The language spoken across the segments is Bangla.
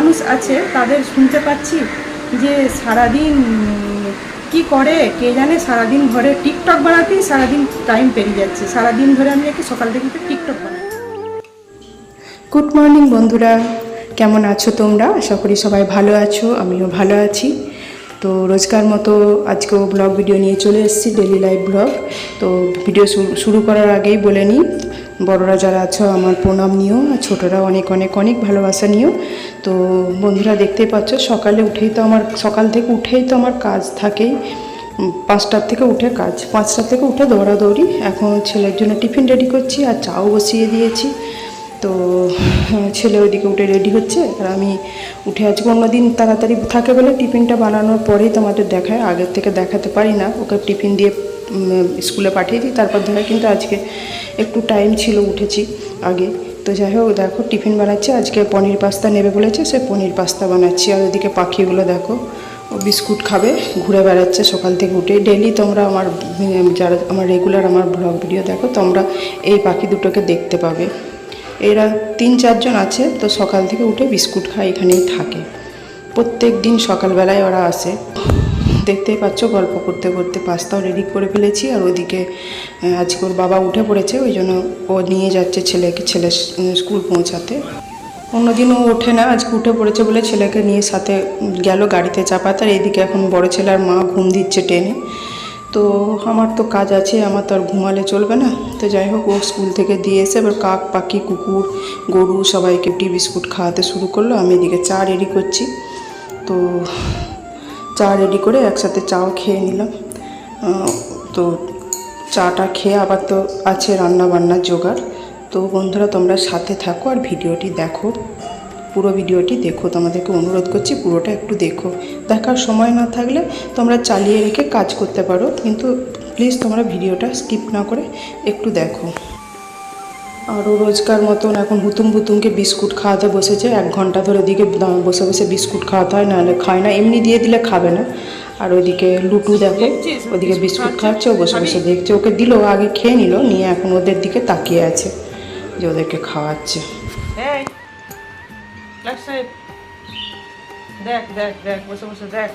মানুষ আছে, তাদের শুনতে পাচ্ছি যে সারাদিন কি করে, কে জানে সারাদিন ঘরে টিকটক বানাতেই সারাদিন টাইম পেরিয়ে যাচ্ছে। সারাদিন ধরে আমি নাকি সকাল থেকে টিকটক বানাই। গুড মর্নিং বন্ধুরা, কেমন আছো তোমরা? আশা করি সবাই ভালো আছো, আমিও ভালো আছি। তো রোজকার মতো আজকেও ব্লগ ভিডিও নিয়ে চলে এসেছি ডেলি লাইফ ব্লগ তো ভিডিও শুরু করার আগেই বলে নিই বড়রা যারা আছো, আমার প্রণাম নিও আর ছোটরা অনেক অনেক অনেক ভালোবাসা নিও। তো বন্ধুরা দেখতেই পাচ্ছ, সকালে উঠেই তো আমার, সকাল থেকে উঠেই তো আমার কাজ থাকেই। পাঁচটার থেকে উঠে কাজ, পাঁচটার থেকে উঠে দৌড়াদৌড়ি। এখন ছেলের জন্য টিফিন রেডি করছি আর চাও বসিয়ে দিয়েছি। তো ছেলে ওইদিকে উঠে রেডি হচ্ছে আর আমি উঠে আজকে অন্যদিন তাড়াতাড়ি থাকে বলে টিফিনটা বানানোর পরেই তোমাদের দেখায়, আগের থেকে দেখাতে পারি না। ওকে টিফিন দিয়ে স্কুলে পাঠিয়ে দিই তারপর দেখা কিন্তু আজকে একটু টাইম ছিল, উঠেছি আগে। তো যাই হোক, দেখো টিফিন বানাচ্ছে, আজকে পনির পাস্তা নেবে বলেছে, সে পনির পাস্তা বানাচ্ছি। আর ওদিকে পাখিগুলো দেখো, ও বিস্কুট খাবে, ঘুরে বেড়াচ্ছে সকাল থেকে উঠে। ডেলি তোমরা আমার যারা আমার রেগুলার আমার ব্লগ ভিডিও দেখো, তোমরা এই পাখি দুটোকে দেখতে পাবে। এরা তিন চারজন আছে, তো সকাল থেকে উঠে বিস্কুট খায়, এখানেই থাকে। প্রত্যেক দিন সকালবেলায় ওরা আসে। দেখতেই পাচ্ছ, গল্প করতে করতে পাস্তাও রেডি করে ফেলেছি আর ওইদিকে আজকে ওর বাবা উঠে পড়েছে, ওই জন্য ও নিয়ে যাচ্ছে ছেলেকে, ছেলে স্কুল পৌঁছাতে। অন্যদিন ও ওঠে না, আজকে উঠে পড়েছে বলে ছেলেকে নিয়ে সাথে গেল গাড়িতে চাপাতে, আর এইদিকে এখন বড় ছেলে আর মা ঘুম দিচ্ছে টেনে তো আমার তো কাজ আছে, আমার তো আর ঘুমালে চলবে না। তো যাই হোক, ও স্কুল থেকে দিয়ে এসে এবার কাক, পাখি, কুকুর, গরু সবাইকে টি বিস্কুট খাওয়াতে শুরু করল। আমি এদিকে চা রেডি করছি। তো চা রেডি করে একসাথে চাও খেয়ে নিলাম। তো চাটা খেয়ে আবার তো আছে রান্না বান্নার জোগাড়। তো বন্ধুরা, তোমরা সাথে থাকো আর ভিডিওটি দেখো। পুরো ভিডিওটি দেখো। তোমাদেরকে অনুরোধ করছি পুরোটা একটু দেখো। দেখার সময় না থাকলে তোমরা চালিয়ে রেখে কাজ করতে পারো। কিন্তু প্লিজ তোমরা ভিডিওটা স্কিপ না করে একটু দেখো। আরও রোজকার মতন এখন হুতুম হুতুমকে বিস্কুট খাওয়াতে বসেছে। এক ঘণ্টা ধরে ওদিকে বসে বসে বিস্কুট খাওয়াতে হয়, নাহলে খায় না। এমনি দিয়ে দিলে খাবে না। আর ওইদিকে লুটু দেখো, ওদিকে বিস্কুট খাচ্ছে, ও বসে বসে দেখছে। ওকে দিল আগে খেয়ে নিল, নিয়ে এখন ওদের দিকে তাকিয়ে আছে যে ওদেরকে খাওয়াচ্ছে। দেখ দেখ দেখ, বসে বসে দেখ।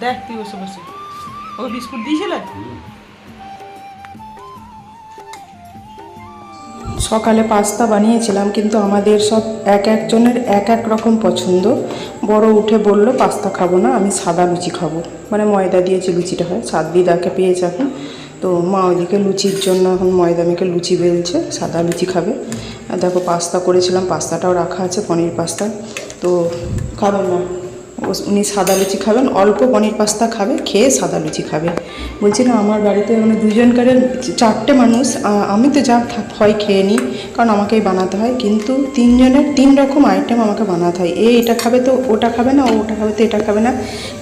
দেখ তুই বসে বসে। ও বিস্কুট দিয়েছিলে? সকালে পাস্তা বানিয়েছিলাম, কিন্তু আমাদের সব এক একজনের এক এক রকম পছন্দ। বড় উঠে বলল, পাস্তা খাব না, আমি সাদা লুচি খাব। মানে ময়দা দিয়ে যে লুচিটা হয় সাত দিদাকে পেয়েছে এখন। তো মা ওইদিকে লুচির জন্য এখন ময়দা মেখে লুচি বেলছে, সাদা লুচি খাবে। আর দেখো পাস্তা করেছিলাম, পাস্তাটাও রাখা আছে, পনির পাস্তা। তো খাবেন না উনি সাদা লুচি খাবেন, অল্প পনির পাস্তা খাবে, খেয়ে সাদা লুচি খাবে। বলছি না, আমার বাড়িতে মানে দুজনকার চারটে মানুষ আমি তো যা হয় খেয়ে নিই, কারণ আমাকেই বানাতে হয়, কিন্তু তিনজনের তিন রকম আইটেম আমাকে বানাতে হয়। এ এটা খাবে তো, ওটা খাবে না ওটা খাবে তো, এটা খাবে না।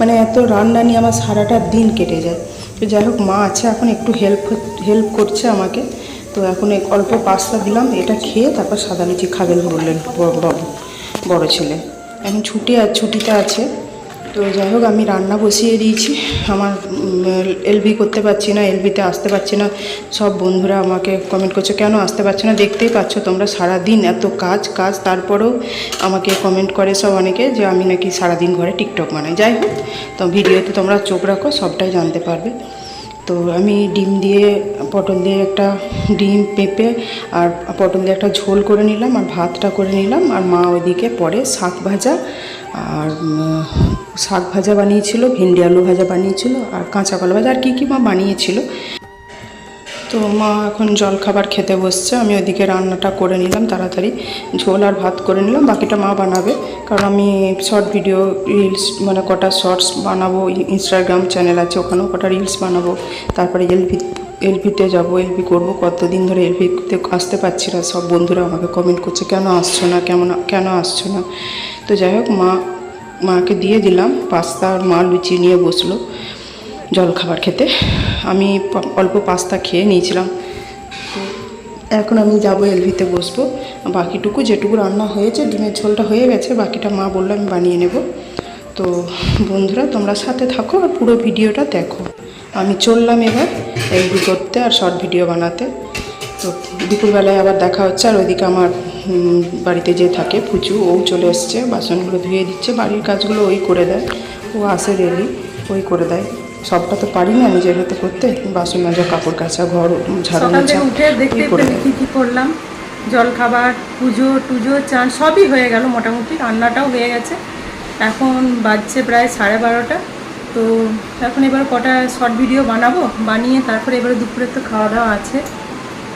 মানে এত রান্না নিয়ে আমার সারাটা দিন কেটে যায়। তো যাই হোক, মা আছে, এখন একটু হেল্প হেল্প করছে আমাকে। তো এখন অল্প পাস্তা দিলাম, এটা খেয়ে তারপর সাদা লুচি খাবেন বললেন ব- ব- বড় ছেলে। এখন ছুটি ছুটিতে আছে। তো যাই হোক, আমি রান্না বসিয়ে দিয়েছি। আমার এলবি করতে পারছি না এলবিতে আসতে পারছি না। সব বন্ধুরা আমাকে কমেন্ট করছে, কেন আসতে পারছে না? দেখতেই পাচ্ছ তোমরা সারাদিন এত কাজ কাজ, তারপরেও আমাকে কমেন্ট করে সব অনেকে যে আমি নাকি সারাদিন ঘরে টিকটক বানাই। যাই হোক, তো ভিডিওতে তোমরা চোখ রাখো, সবটাই জানতে পারবে। তো আমি ডিম দিয়ে, পটল দিয়ে একটা ডিম পেঁপে আর পটল দিয়ে একটা ঝোল করে নিলাম আর ভাতটা করে নিলাম আর মা ওইদিকে পরে শাক ভাজা আর শাক ভাজা বানিয়েছিল, ভেন্ডি আলু ভাজা বানিয়েছিল আর কাঁচা কলা ভাজা। আর কী কী মা বানিয়েছিল তো মা এখন জলখাবার খেতে বসছে, আমি ওইদিকে রান্নাটা করে নিলাম তাড়াতাড়ি। ঝোল আর ভাত করে নিলাম, বাকিটা মা বানাবে। কারণ আমি শর্ট ভিডিও রিলস মানে কটা শর্টস বানাবো ইনস্টাগ্রাম চ্যানেল আছে, ওখানেও কটা রিলস বানাবো। তারপরে এলভি এলভিতে যাব এলভি করব, কতদিন ধরে এলভিতে আসতে পারছি না, সব বন্ধুরা আমাকে কমেন্ট করছে, কেন আসছো না, কেমন, কেন আসছো না? তো যাই হোক, মা, মাকে দিয়ে দিলাম, পাস্তা আর মা লুচি নিয়ে বসল। জলখাবার খেতে। আমি অল্প পাস্তা খেয়ে নিয়েছিলাম। এখন আমি যাব এলভিতে বসবো। বাকিটুকু যেটুকু রান্না হয়েছে, ডিমের ঝোলটা হয়ে গেছে, বাকিটা মা বলল আমি বানিয়ে নেব। তো বন্ধুরা, তোমরা সাথে থাকো আর পুরো ভিডিওটা দেখো। আমি চললাম এবার এলভি করতে আর শর্ট ভিডিও বানাতে। তো দুপুরবেলায় আবার দেখা হচ্ছে আর ওইদিকে আমার বাড়িতে যে থাকে পুচু, ও চলে এসছে, বাসনগুলো ধুয়ে দিচ্ছে, বাড়ির কাজগুলো ওই করে দেয়। ও আসে রেলি ওই করে দেয়। সবটা তো পারি না নিজের হাতে করতে বাসন মাজা কাপড় কাচা ঘর ঝাড়ু মোছা উঠে দেখতে কী কী করলাম? জল খাবার পুজো টুজো চান সবই হয়ে গেল মোটামুটি রান্নাটাও হয়ে গেছে। এখন বাজছে প্রায় সাড়ে বারোটা। তো এখন এবার কটা শর্ট ভিডিও বানাবো বানিয়ে তারপরে এবারে দুপুরে তো খাওয়া দাওয়া আছে।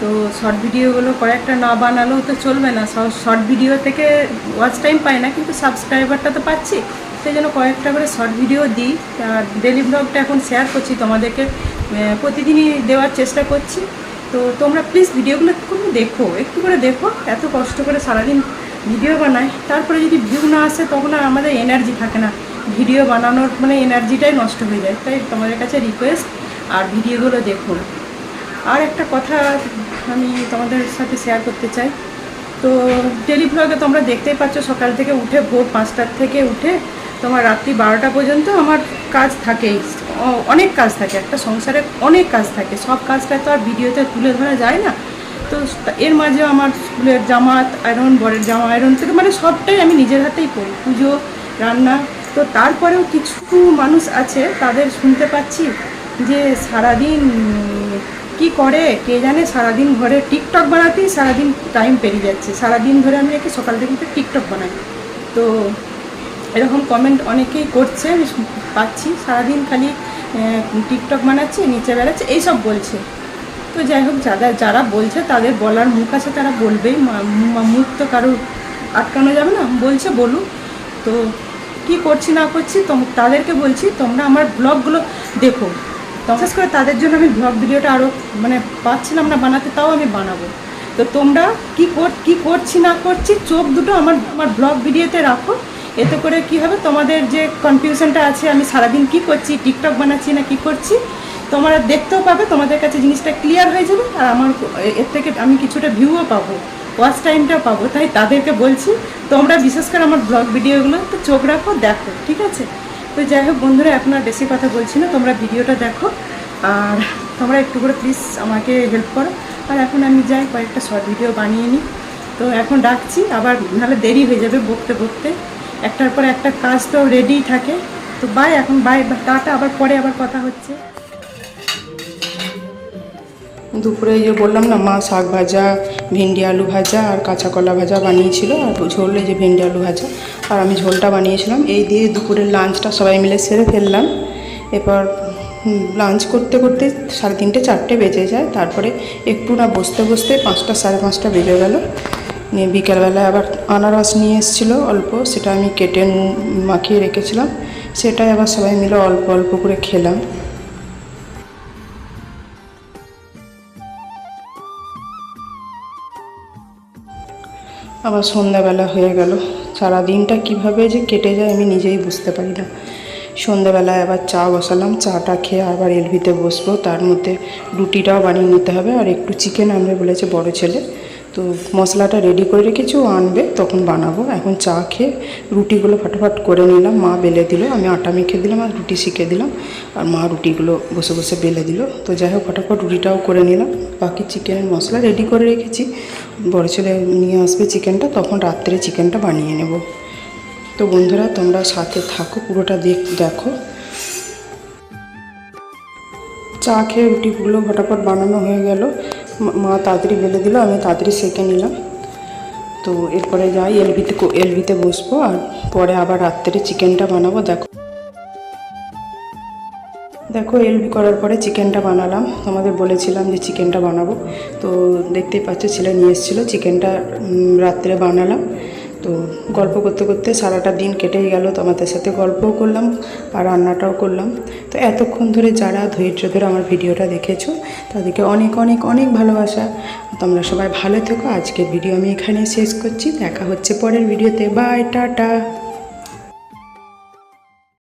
তো শর্ট ভিডিওগুলো কয়েকটা না বানালেও তো চলবে না। শর্ট ভিডিও থেকে ওয়াচ টাইম পাই না কিন্তু সাবস্ক্রাইবারটা তো পাচ্ছি। সেই জন্য কয়েকটা করে শর্ট ভিডিও দিই। আর ডেলি ব্লগটা এখন শেয়ার করছি তোমাদেরকে। প্রতিদিনই দেওয়ার চেষ্টা করছি। তো তোমরা প্লিজ ভিডিওগুলো একটু দেখো, একটু করে দেখো। এত কষ্ট করে সারাদিন ভিডিও বানাই তারপরে যদি ভিউ না আসে, তখন আর আমাদের এনার্জি থাকে না। ভিডিও বানানোর মানে এনার্জিটাই নষ্ট হয়ে যায়। তাই তোমাদের কাছে রিকোয়েস্ট আর ভিডিওগুলো দেখুন। আর একটা কথা আমি তোমাদের সাথে শেয়ার করতে চাই। তো ডেলি ব্লগে তোমরা দেখতেই পাচ্ছ, সকাল থেকে উঠে ভোর পাঁচটার থেকে উঠে তোমার রাত্রি বারোটা পর্যন্ত আমার কাজ থাকেই। অনেক কাজ থাকে, একটা সংসারে অনেক কাজ থাকে। সব কাজটা তো আর ভিডিওতে তুলে ধরা যায় না। তো এর মাঝে আমার স্কুলের জামাত আয়রন বরের জামা আয়রন থেকে মানে সবটাই আমি নিজের হাতেই করি। পুজো, রান্না। তো তারপরেও কিছু মানুষ আছে, তাদের শুনতে পাচ্ছি যে সারাদিন কি করে, কে জানে সারাদিন ঘরে টিকটক বানাতেই সারাদিন টাইম পেরিয়ে যাচ্ছে। সারাদিন ধরে আমি নাকি সকাল থেকে টিকটক বানাই। তো এরকম কমেন্ট অনেকেই করছে আমি পাচ্ছি। সারাদিন খালি টিকটক বানাচ্ছে, নিচে বেড়াচ্ছে, এইসব বলছে। তো যাই হোক, যারা যারা বলছে তাদের বলার মুখ আছে, তারা বলবেই। মুখ তো কারও আটকানো যাবে না। বলছে, বলুক। তো কি করছি, না করছি তাদেরকে বলছি, তোমরা আমার ব্লগগুলো দেখো। বিশেষ করে তাদের জন্য আমি ব্লগ ভিডিওটা আরও মানে পাচ্ছিলাম না বানাতে, তাও আমি বানাবো। তো তোমরা কি কর, কি করছি, না করছি, চোখ দুটো আমার আমার ব্লগ ভিডিওতে রাখো। এতে করে কি হবে? তোমাদের যে কনফিউশনটা আছে, আমি সারাদিন কি করছি টিকটক বানাচ্ছি না কি করছি, তোমরা দেখতেও পাবে, তোমাদের কাছে জিনিসটা ক্লিয়ার হয়ে যাবে, আর আমার এর থেকে আমি কিছুটা ভিউও পাবো ওয়াচ টাইমটাও পাবো। তাই তাদেরকে বলছি, তোমরা বিশেষ করে আমার ব্লগ ভিডিওগুলো তো চোখ রাখো, দেখো, ঠিক আছে? তো যাই হোক বন্ধুরা আর বেশি কথা বলছি না, তোমরা ভিডিওটা দেখো, আর তোমরা একটু করে প্লিজ আমাকে হেল্প করো। আর এখন আমি যাই, কয়েকটা শর্ট ভিডিও বানিয়ে নিই। তো এখন ডাকছি, আবার নাহলে দেরি হয়ে যাবে বকতে বকতে। একটার পর একটা কাজ তো রেডিই থাকে। তো বাই এখন বাই টাটা, আবার পরে আবার কথা হচ্ছে। দুপুরে যে বললাম না, মা শাক ভাজা, ভেন্ডি আলু ভাজা আর কাঁচা কলা ভাজা বানিয়েছিল আর ঝোল যে ভেন্ডি আলু ভাজা। আর আমি ঝোলটা বানিয়েছিলাম। এই দিয়ে দুপুরের লাঞ্চটা সবাই মিলে সেরে ফেললাম। এরপর লাঞ্চ করতে করতে সাড়ে তিনটে, চারটে বেজে যায়। তারপরে একটু না বসতে বসতে পাঁচটা, সাড়ে পাঁচটা বেজে গেল। নিয়ে বিকেলবেলায় আবার আনারস নিয়ে এসেছিল অল্প, সেটা আমি কেটে মাখিয়ে রেখেছিলাম। সেটাই আবার সবাই মিলে অল্প অল্প করে খেলাম। আবার সন্ধ্যাবেলা হয়ে গেল। সারা দিনটা কীভাবে যে কেটে যায় আমি নিজেই বুঝতে পারি না। সন্ধ্যাবেলায় আবার চা বসালাম, চাটা খেয়ে আবার এলভিতে বসবো। তার মধ্যে রুটিটাও বানিয়ে নিতে হবে, আর একটু চিকেন আনবে বলেছে বড় ছেলে। তো মশলাটা রেডি করে রেখেছি, ও আনবে, তখন বানাবো। এখন চা খেয়ে রুটিগুলো ফটাফট করে নিলাম। মা বেলে দিল, আমি আটা মেখে দিলাম আর রুটি শিখে দিলাম। আর মা রুটিগুলো বসে বসে বেলে দিল। তো যাই হোক, ফটাফট রুটিটাও করে নিলাম। বাকি চিকেনের মশলা রেডি করে রেখেছি। বড় ছেলে নিয়ে আসবে চিকেনটা, তখন রাত্রে চিকেনটা বানিয়ে নেব। তো বন্ধুরা, তোমরা সাথে থাকো, পুরোটা দেখ দেখো। চা খেয়ে রুটিগুলো ফটাফট বানানো হয়ে গেল। মা- তাড়াতাড়ি বেলে দিল, আমি তাড়াতাড়ি সেঁকে নিলাম। তো এরপরে যাই, এলবিতে এলবিতে বসবো, আর পরে আবার রাত্রে চিকেনটা বানাবো, দেখো। দেখো, এলবি করার পরে চিকেনটা বানালাম। তোমাদের বলেছিলাম যে চিকেনটা বানাবো। তো দেখতেই পাচ্ছ, ছেলে নিয়ে এসেছিল, চিকেনটা রাত্রে বানালাম। তো গল্প করতে করতে সারাটা দিন কেটেই গেল। তোমাদের সাথে গল্পও করলাম আর রান্নাটাও করলাম। তো এতক্ষণ ধরে যারা ধৈর্য ধরে আমার ভিডিওটা দেখেছ, তাদেরকে অনেক অনেক অনেক ভালোবাসা। তোমরা সবাই ভালো থেকো। আজকের ভিডিও আমি এখানেই শেষ করছি। দেখা হচ্ছে পরের ভিডিওতে। Bye, tata.